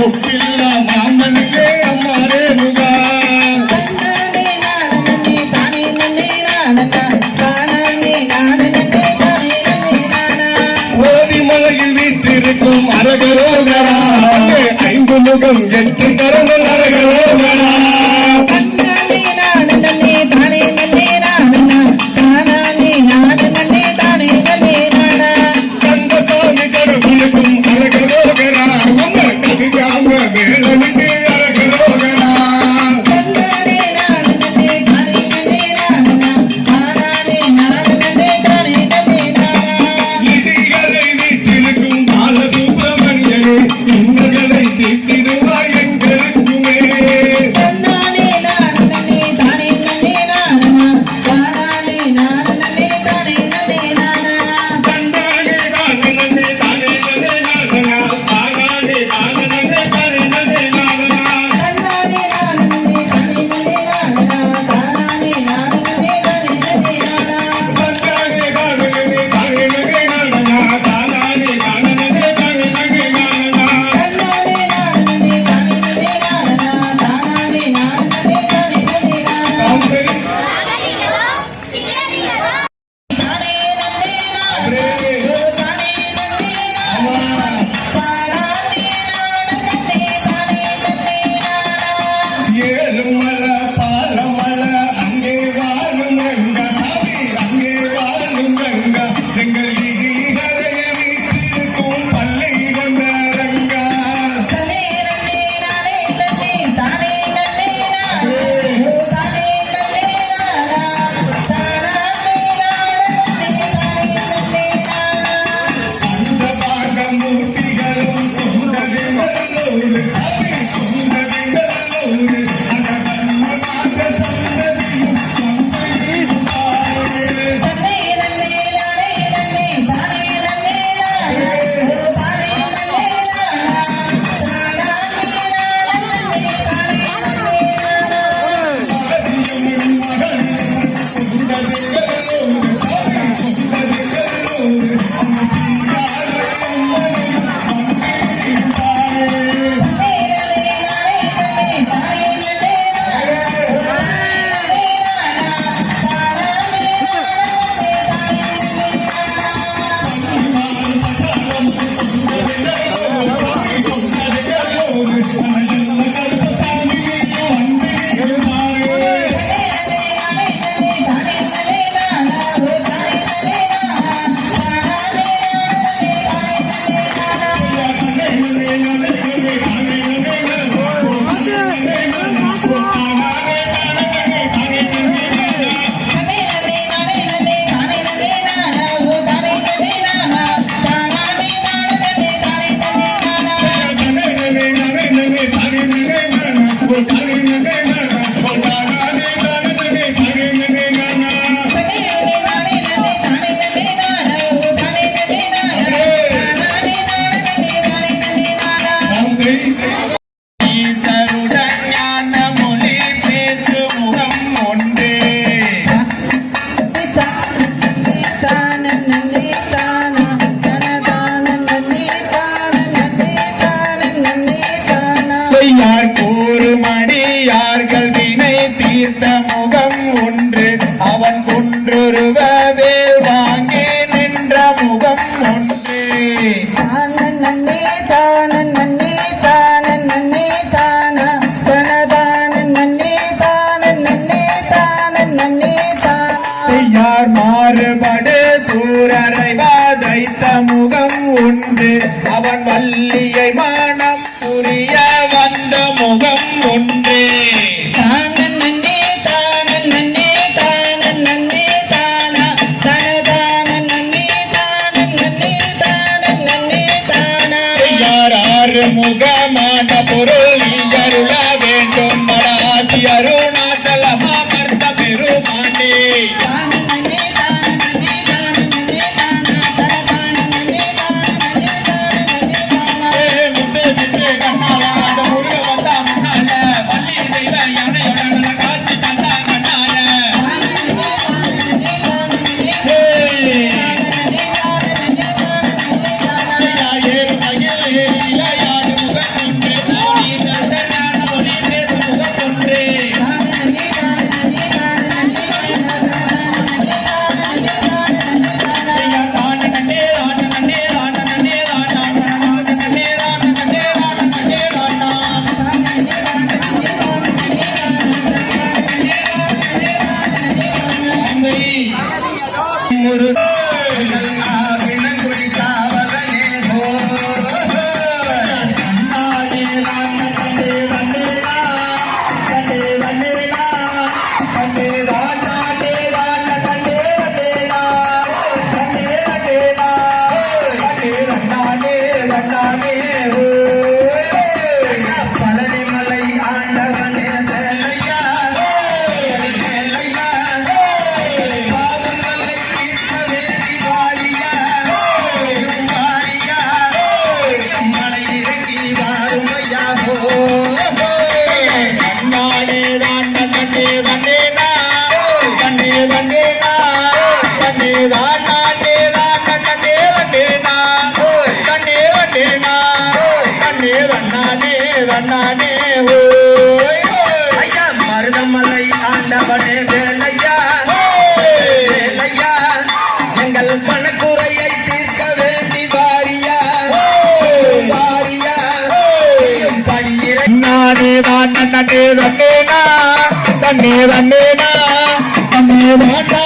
Brasil. முகம் ஒன்று அவன் கொன்றொருவன் ஒரு தண்ணீர் வந்தேனா? தண்ணீர் வந்தேனா? தண்ணீர் வேண்டா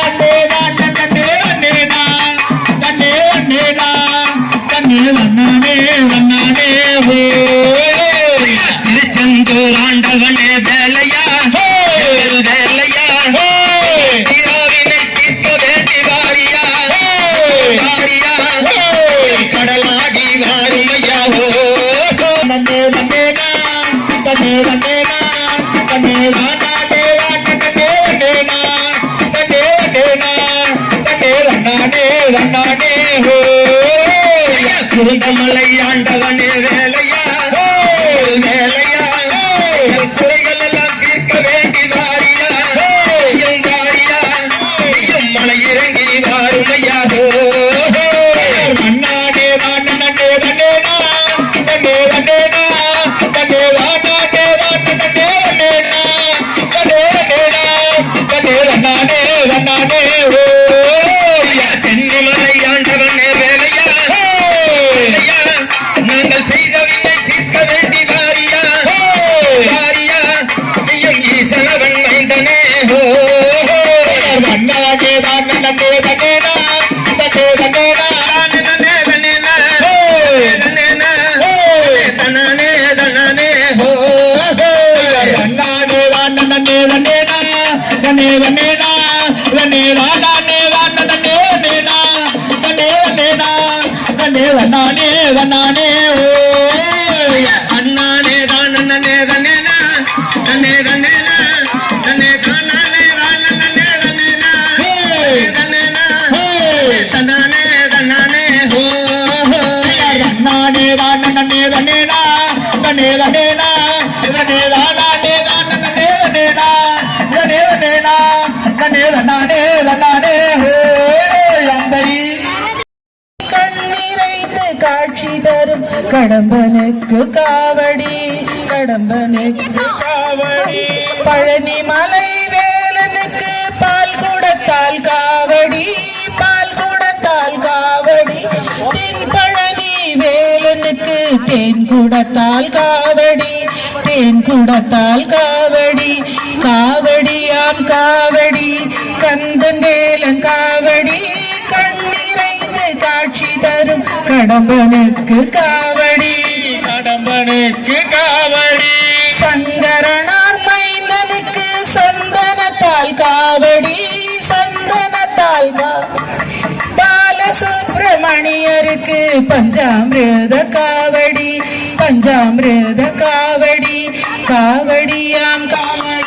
காட்சி தரும் கடம்பனுக்கு காவடி கடம்பனுக்கு காவடி பழனி மலை வேலனுக்கு பால் கூடத்தால் கா தேன் குடத்தால் காவடி தேன் குடத்தால் காவடி காவடியாம் காவடி கந்தன் வேலன் காவடி கண்ணிறைந்து காட்சி தரும் கடம்பனுக்கு காவடி. கடம்பனுக்கு காவடி. சங்கரனார் மைந்தனுக்கு சந்தனத்தால் காவடி. சந்தனத்தால் பாலசுப்ரமணியருக்கு பஞ்சாமிரத காவடி. பஞ்சாமிரத காவடி. காவடியாம். காவடி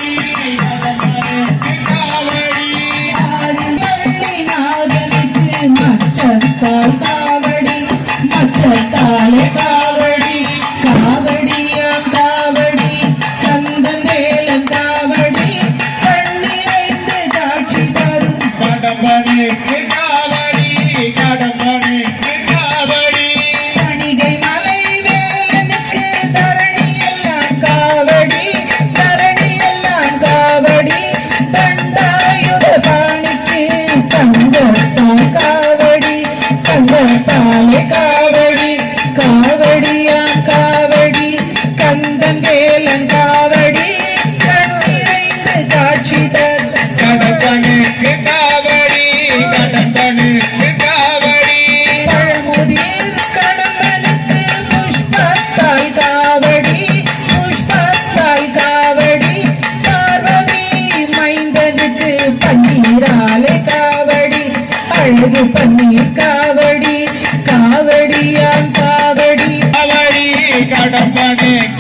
Yeah.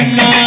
தானே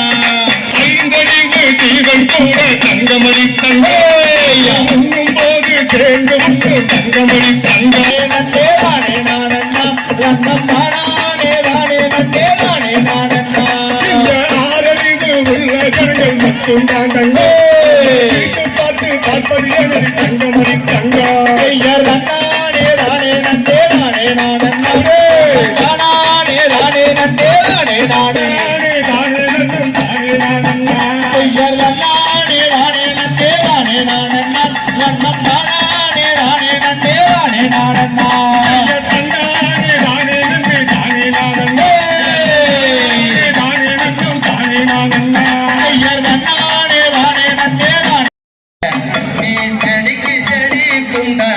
செடிக்கு செடி குண்டா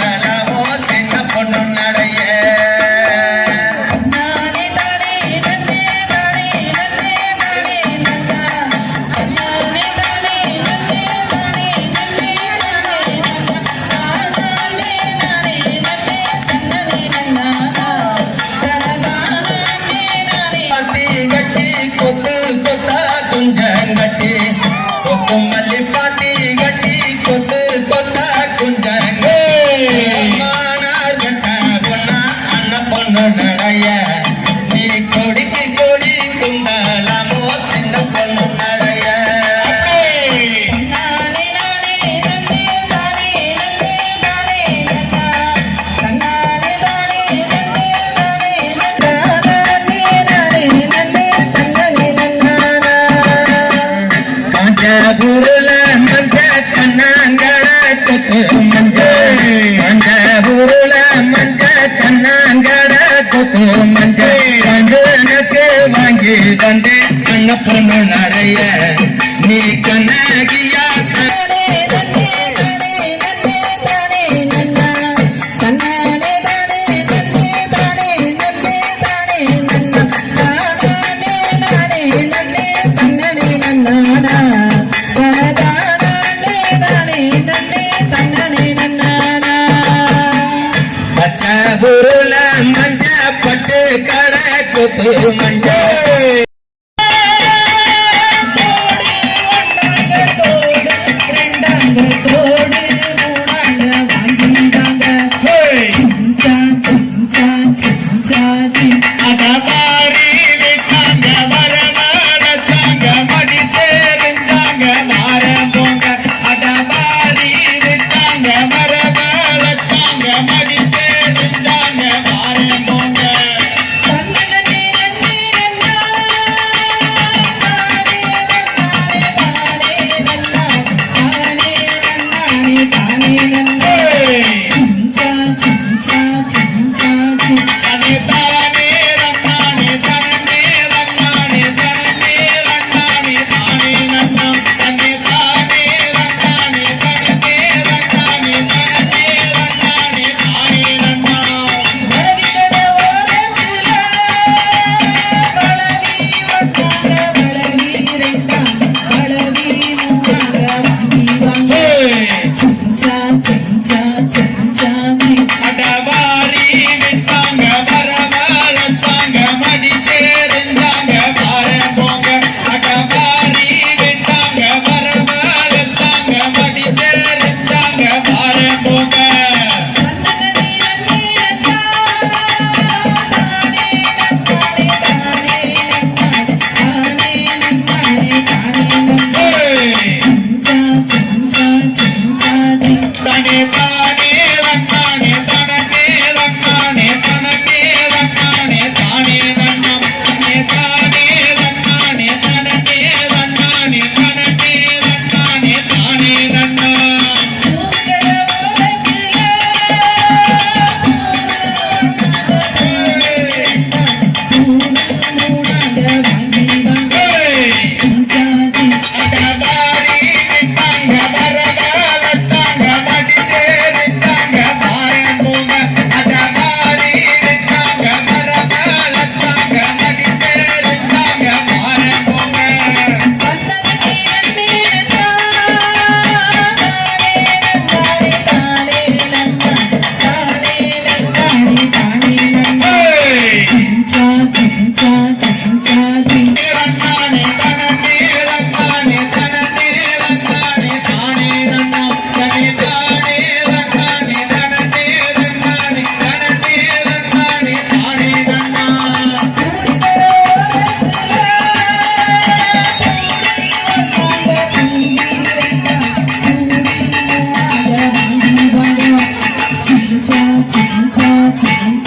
Yeah. Chắc!